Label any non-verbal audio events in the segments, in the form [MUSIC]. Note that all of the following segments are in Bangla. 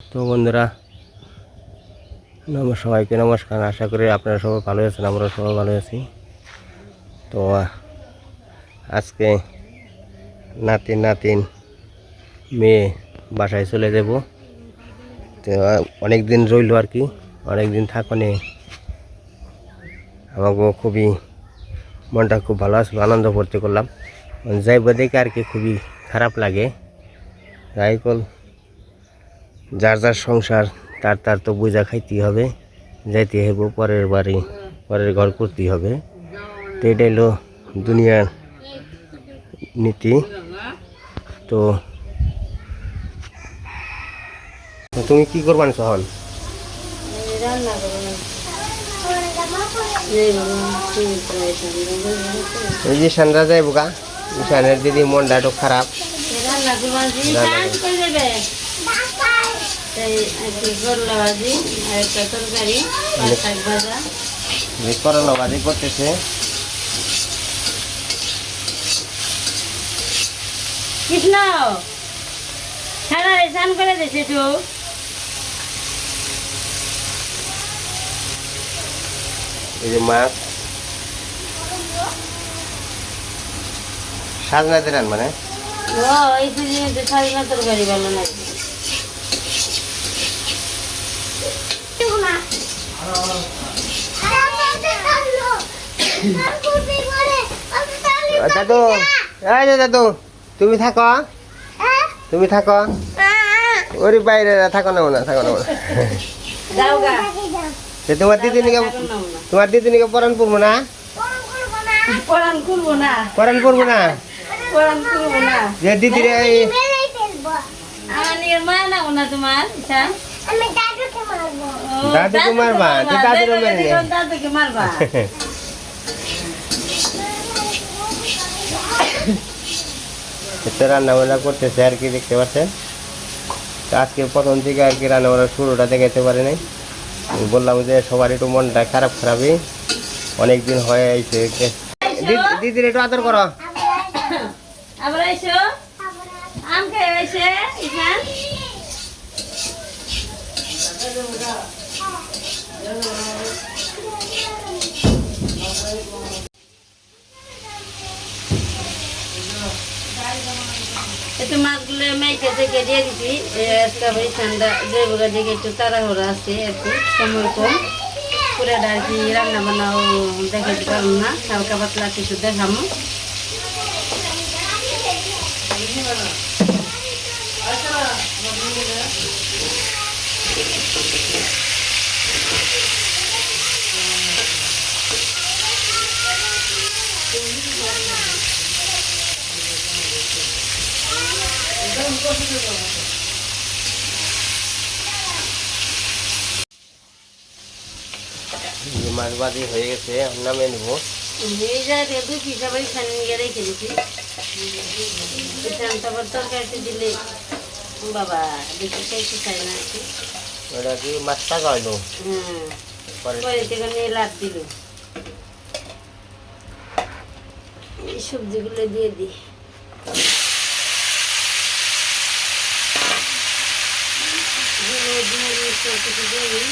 তো বন্ধুরা নমস্কার সবাইকে নমস্কার। আশা করি আপনারা সবাই ভালো আছেন আমরা সবাই ভালো আছি। তো, আজকে নাতিন নাতিন মেয়ে বাসায় চলে যাব। তো অনেক দিন রইল আর কি অনেক দিন থাকনে। আমাকে খুবই মনটা খুব ভালো আসলো, আনন্দ করতে করলাম। যাইব দেখে আর কি খুবই খারাপ লাগে। যাই কল যার যার সংসার, তার তার তো বোঝা খাইতেই হবে। যাইতে হইব, পরের বাড়ি, পরের ঘর করতেই হবে। তো এটাই হলো দুনিয়ার নীতি। তো তুমি কি করবা না সহন ওই যে সানরা যাই বোকা ঈশানের দিদি মনটা একটু খারাপ। রান্না করলা ভাজি আর একটা তরকারি পাঁচ শাক ভাজা। করলা বাজি করতেছে। কৃষ্ণ করে দিয়েছে তো? এই যে মাছ সাজনা দিলেন মানে? ও এই সুজিতে সাজনা তরকারি ভালো লাগে দাদু এই যে দাদু তুমি থাকো। তুমি থাকো। ওরে বাইরে থাকো না না থাকো না তোমার দিদিনিকে তোমার দিদিনিকে পরান পড়ব না? পরান করব না। পরান পড়ব না? পরান করব না। যে দিদিরে এই আমার মা না তোমার দাদুকে মারবা? দাদুকে মারবা তো রান্না বান্না করতেছে আর কি দেখতে পাচ্ছেন? আজকে প্রথম থেকে আর কি রান্না বান্নার শুরুটা দেখাতে পারে নাই। বললাম যে সবার একটু মনটা খারাপ খারাপই। অনেক দিন হয়ে আইছে দিদির একটু আদর করো। আবার এসো আম খেয়ে এসে ইখান একটু মাছগুলো মেখে থেকে দিয়ে দিচ্ছি আজকে আবার ঠান্ডা জৈবগা দিকে একটু তাড়াহুড়া আছে কি, সময় কম। পুরাটা আর কি রান্না বান্নাও দেখাতে পারব না, হালকা পাতলা কিছু দেখামো এই যে মাছ বাজি হয়ে গেছে আমি নামে নেব এই জায়গায় দুই পিস আবার এখানে নিয়ে রেখে বাবা দেখি খাইতে চাই না ওটা কি হইল হ্যাঁ পরে থেকে লাভ দিল। এই সবজিগুলো দিয়ে দিই। হলুদ মরিচ সব কিছু দিয়ে দিই।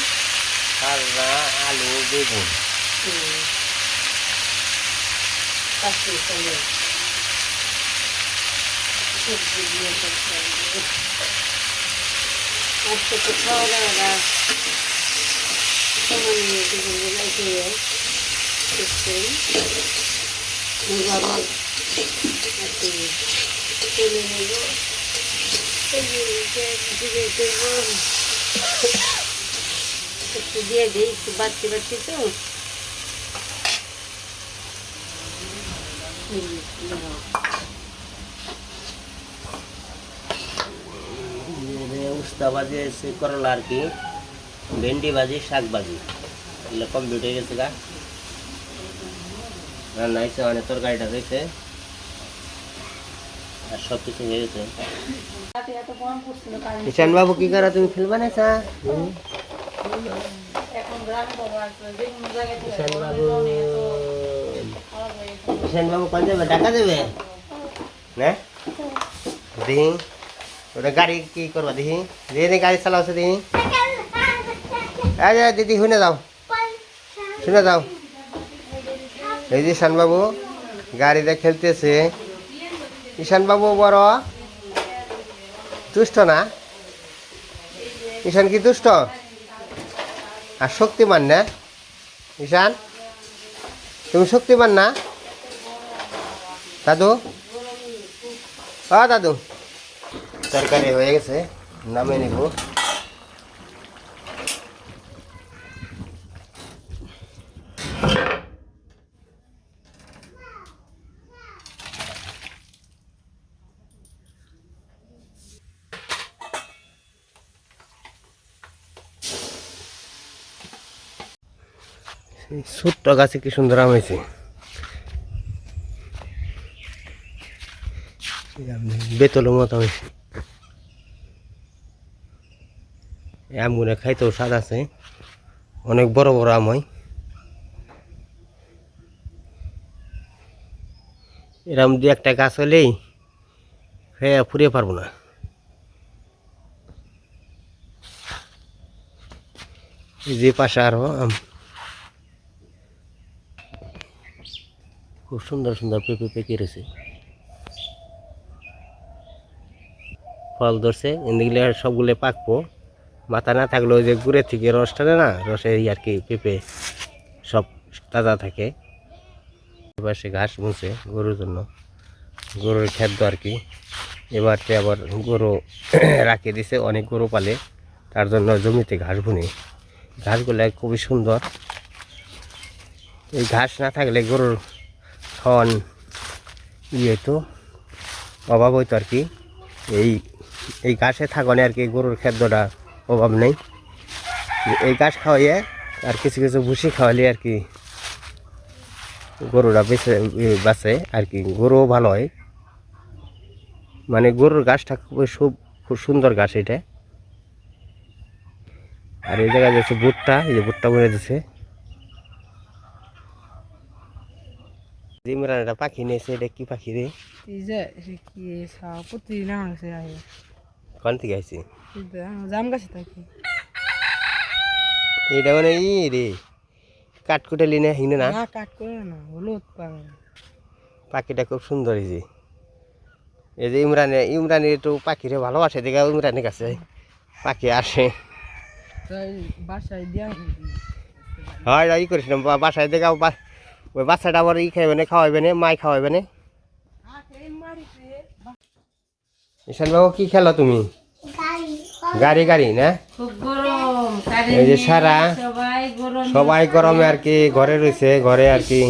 কালনা আলু বেগুন দিয়ে দিয়ে। আজকে তো খাওয়া দাওয়াটা সমান নিয়ে সিস্টেম বাবা চলে করব একটু দিয়ে দিই একটু বাড়তে বাড়তে তো। উস্তা ভাজি আছে করলা আর কি ভেন্ডি ভাজি শাক ভাজি। এগুলো কমপ্লিট হয়ে গেছে গা। রান্না হয়েছে মানে তরকারিটা হয়েছে। আর সব কিছু হয়ে গেছে। কিষান বাবু কি করা তুমি খেলবা না চা কিষান বাবু কোন ওটা গাড়ি কি করবা দেখি দেখি গাড়ি চালাওছে দেখি এই দিদি, শুনে যাও। শুনে যাও। এই যে ঈশানবাবু গাড়িতে খেলতেছে। ঈশানবাবু বড়? দুষ্ট না? ঈশান কি দুষ্ট? আর শক্তিমান না? ঈশান? তুমি শক্তিমান না? দাদু? ও দাদু। তরকারি হয়ে গেছে নামে নিব। ছোট্ট গাছে কি সুন্দর আম হয়েছে? বেতলের মতো হয়েছে। আমগুলো খাইতেও স্বাদ আছে। অনেক বড় বড় আম হয়। এরম দু একটা গাছ হলেই খেয়ে ফুরিয়ে পারব না। এই যে পাশে আরও আম। খুব সুন্দর সুন্দর পেঁপে পেকে রয়েছে। ফল ধরছে, এদিকে সবগুলো পাকবো। মাথা না থাকলেও যে গুড়ের থেকে রস না, রসে আর কি পেঁপে সব তাজা থাকে। এবার সে ঘাস মুছে গরুর জন্য। গরুর খাদ্য আর কি। এবারতে আবার গরু [COUGHS] রাখিয়ে দিছে, অনেক গরু পালে। তার জন্য জমিতে ঘাস বুনে। ঘাসগুলো খুবই সুন্দর। এই ঘাস না থাকলে গরুর খাওয়ান ইয়ে তো অভাব হইতো আর কি। এই এই ঘাসে থাকনে আর কি গরুর খাদ্যটা অভাব নেই। এই ঘাস খাওয়াইয়ে আর কিছু কিছু ভুসি খাওয়ালে আর কি গরুরা বেঁচে বাঁচে আর কি, গরুও ভালো হয়। মানে গরুর খুবই খুব খুব সুন্দর ঘাস এটা। আর এই জায়গায় যাচ্ছে ভুট্টা, এই যে ভুট্টা বলে দিছে। ইমরান একটা পাখি নিয়েছে এটা কি পাখি রে কি কোন থেকে আমার জাম গাছে থাকি এটা মানে ই রে কাঠকুটালি না হিনে না না না হলুদ পাখিটা খুব সুন্দর এই যে এই যে ইমরানে ইমরানি একটু পাখিরে ভালোবাসে দেখে ইমরানের কাছে পাখি আসে হয় ই বা- বাসায় দেখে বা- ওই বাচ্চাটা আবার ই খাইবে না খাওয়াইবে না মাই খাওয়াইবে না। ঈশান বাবু কি খেলো তুমি? গাড়ি গাড়ি না? এই যে সারা সবাই গরমে আর কি ঘরে রয়েছে ঘরে আর কি।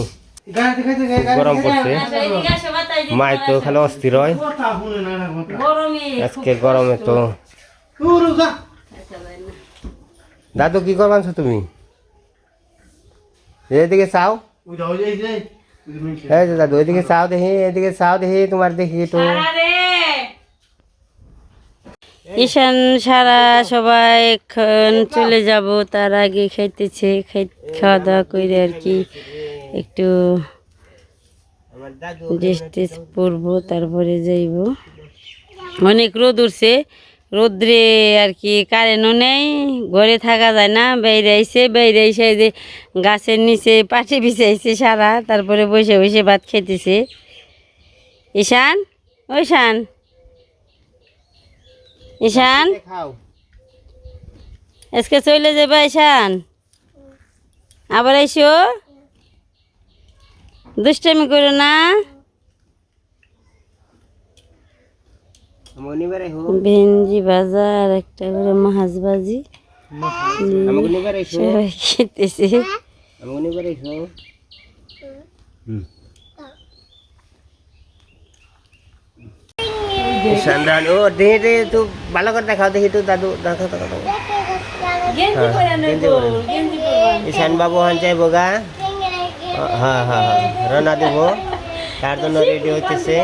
গরম পড়ছে। দিতে মাই তো খালি অস্থির হয়। আজকে গরমে তো। না। দাদু কি করবানছো তুমি? এদিকে চাও। এই যে দাদু এদিকে চাও দেখি এদিকে চাও দেখি তোমার দেখি একটু। ঈশান সারা সবাই এখন চলে যাব। তার আগে খাইতেছে খাওয়া দাওয়া করে আর কি। একটু আমার দাদু ড্রেস টেস পরবো তারপরে যাইব। অনেক রোদ উঠছে। রোদ্রে আর কি কারেন্টও নেই ঘরে থাকা যায় না বাইরে আইসে বাইরে আইসে যে গাছের নিচে পাটি বিছাইছে সারা তারপরে বসে বসে ভাত খেতেছে। ঈশান? ও ঈশান? ঈশান? আজকে চলে যাবে ঈশান? আবার আইসো? দুষ্টামি করো না? হো ভাজা আর একটা করে মাছ ভাজি। সবাই খেতেছে। আমাকে নিবারে হো হুম। সন্ধান ও দেখে দেখে তো ভালো করে দেখাও দেখি তো দাদু পরবা ঈশান বাবু হান যাইব গা হ্যাঁ হ্যাঁ হ্যাঁ। দেব। তার জন্য রেডি হইতেছে।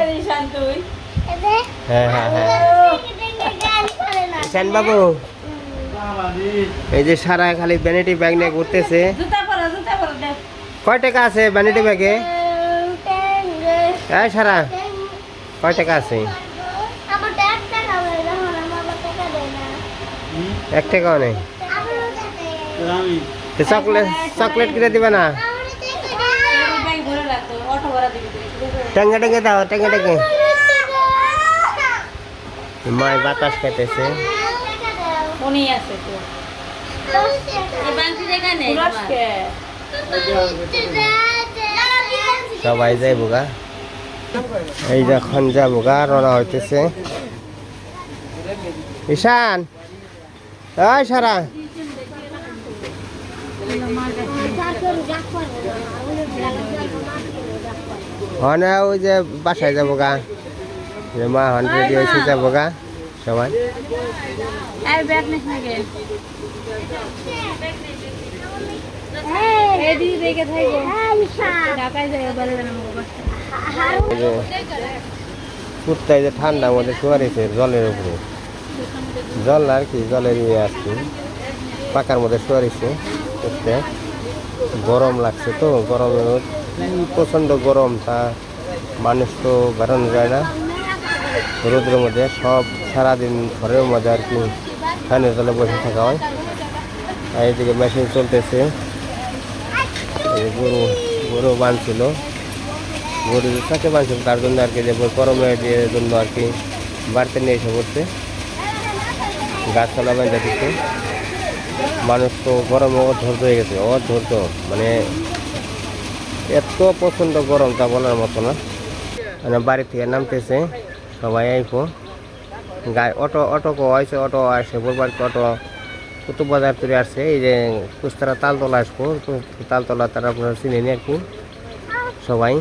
হ্যাঁ হ্যাঁ হ্যাঁ। ঈশান বাবু এই যে সারা খালি ভ্যানিটি ব্যাগ নিয়ে ঘুরতেছে। জুতা পরো জুতা পরো দেখ। কয় টাকা আছে ভ্যানিটি ব্যাগে হ্যাঁ সারা কয় টাকা আছে? এক টাকাও নেই। চকলেট চকলেট কিনে দিবে না? টেঙ্গে টেঙ্গে দাও টেঙ্গে টেঙ্গে। মায় বাতাস খেতেছে আছে তো। এই সবাই যাই বোগা। এই যখন যাব গা রওনা হইতেছে। ঈশান ওই সারা। হনে ওই যে বাসায় যাব গা। মা হন রেডি হয়েছে যাব গা সবাই এই যে ঠান্ডা মধ্যে শুয়ারেছে জলের উপরে। জল আর কি জলের ইয়ে আর কি। পাকার মধ্যে শুয়ারেছে কুত্তে। গরম লাগছে তো গরমের প্রচণ্ড গরম তা মানুষ তো বেরোনো যায় না। রোদের মধ্যে সব সারাদিন ঘরের মধ্যে আর কি ফ্যানের তলে বসে থাকা হয়। আর এদিকে মেশিন চলতেছে। গরু গরু বাঁধছিল। গরু সাথে বাঁধছিল? তার জন্য আর কি যে গরমের যে জন্য আর কি বাড়িতে নিয়ে এসে পড়ছে। গাছপালা বেঁধে দিচ্ছে। মানুষ তো গরমে অধৈর্য হয়ে গেছে, অধৈর্য। মানে এত প্রচণ্ড গরম তা বলার মতো না। মানে বাড়ি থেকে নামতেছে। সবাই আইপো গায়ে অটো অটো আইসে অটো আসে বলবার অটো কুতুব বাজার তুলে আসছে। এই যে কুস্তারা তালতলা আসব তালতলা তারা আপনারা চিনে নি আর কি সবাই।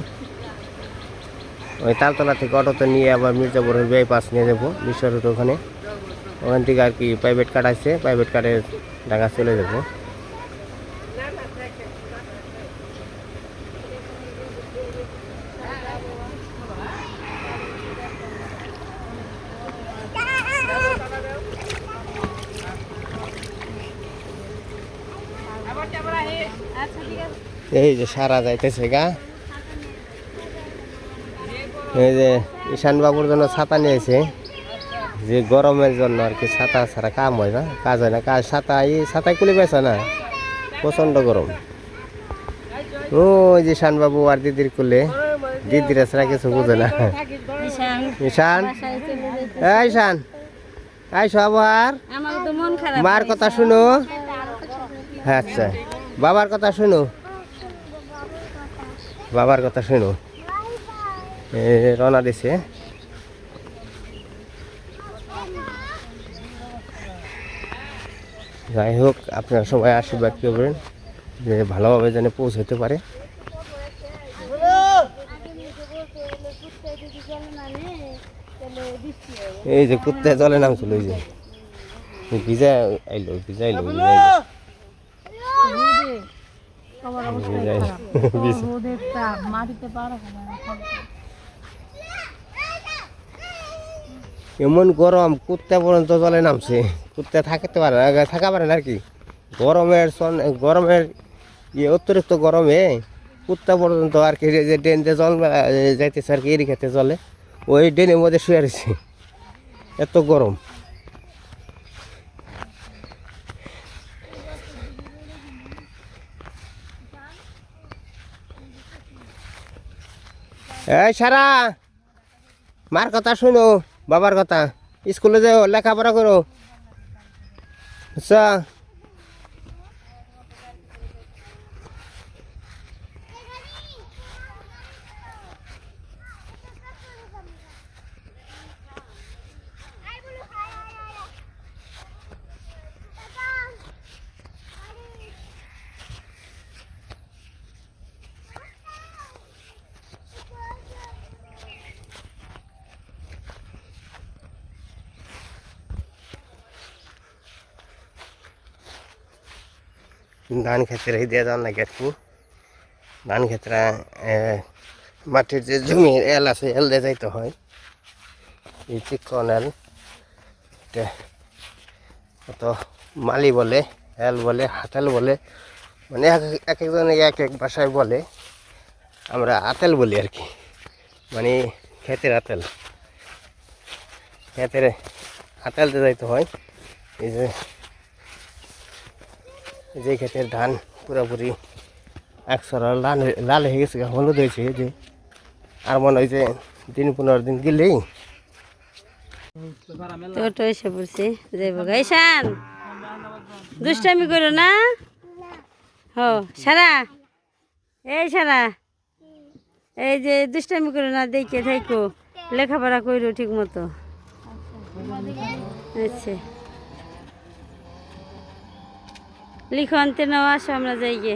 ওই তালতলা থেকে অটোতে নিয়ে আবার মির্জাপুর বিআই পাস নিয়ে যাব বিশ্ব রোড ওখানে। ওখান থেকে আর কি প্রাইভেট কার্ড আছে প্রাইভেট কারে ঢাকা চলে যাব। এই যে সারা যাইতেছে গা। এই যে ঈশান বাবুর জন্য ছাতা নিয়েছে। যে গরমের জন্য আর কি ছাতা ছাড়া কাম হয় না কাজ হয় না। কাজ ছাতা এই ছাতায় কুলি পেয়েছে না প্রচণ্ড গরম। ও যে ঈশান বাবু আর দিদির কুলে দিদিরা ছাড়া কিছু বুঝে না। ঈশান। এই ঈশান আইসো সবার আমার তো মন খারাপ। মার কথা শুনো। হ্যাঁ আচ্ছা। বাবার কথা শুনো। বাবার কথা শুনো। রওনা দিছে। যাই হোক, আপনারা সবাই আশীর্বাদ করবেন যে ভালোভাবে যেন পৌঁছাতে পারে। এই যে কুত্তে জলে নামছিল, এই যে। ভিজা আইলো ভিজা আইলো ভিজা আইলো। রোদের [LAUGHS] তাপ মাটিতে এমন গরম কুত্তা পর্যন্ত জলে নামছে। কুত্তা থাকতে পারে না থাকা পারে না আর কি। গরমের গরমের ইয়ে অতিরিক্ত গরমে কুত্তা পর্যন্ত আর কি যে ড্রেন দিয়ে জল যাইতেছে আর কি এরি খেতে জলে। ওই ড্রেনের মধ্যে শুয়ে রয়েছে। এত গরম। এই সারা মার কথা শুনো বাবার কথা। স্কুলে যাও লেখাপড়া করো। আচ্ছা। ধান রেখে দিয়ে যাওয়ার লাগে আর কি ধান ক্ষেত্রে মাটির যে জমি এল আছে, এল দিয়ে যাইতে হয়, এই চিকন এল কত মালি বলে, এল বলে, হাতেল বলে মানে এক এক একজনে এক এক ভাষায় বলে, আমরা আতেল বলি আর কি মানে ক্ষেতের আতেল। ক্ষেতের দিয়ে যাইতে হয়, এই যে যে ক্ষেতের ধান পুরোপুরি একশোরা লাল লাল হয়ে গেছে, হলুদ হয়েছে যে। আর মনে হয় যে দিন পনেরো দিন গেলেই। টোটো এসে পড়ছে, যাইব গাইসান দুষ্টামি করো না? হ, সারা, এই সারা, এই যে দুষ্টামি করো না, দেখে থাইকো, লেখাপড়া করো ঠিক মতো আচ্ছা। লিখো আনতে নাও আসো আমরা যাই গে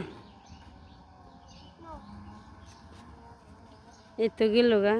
এই তো গেল গা।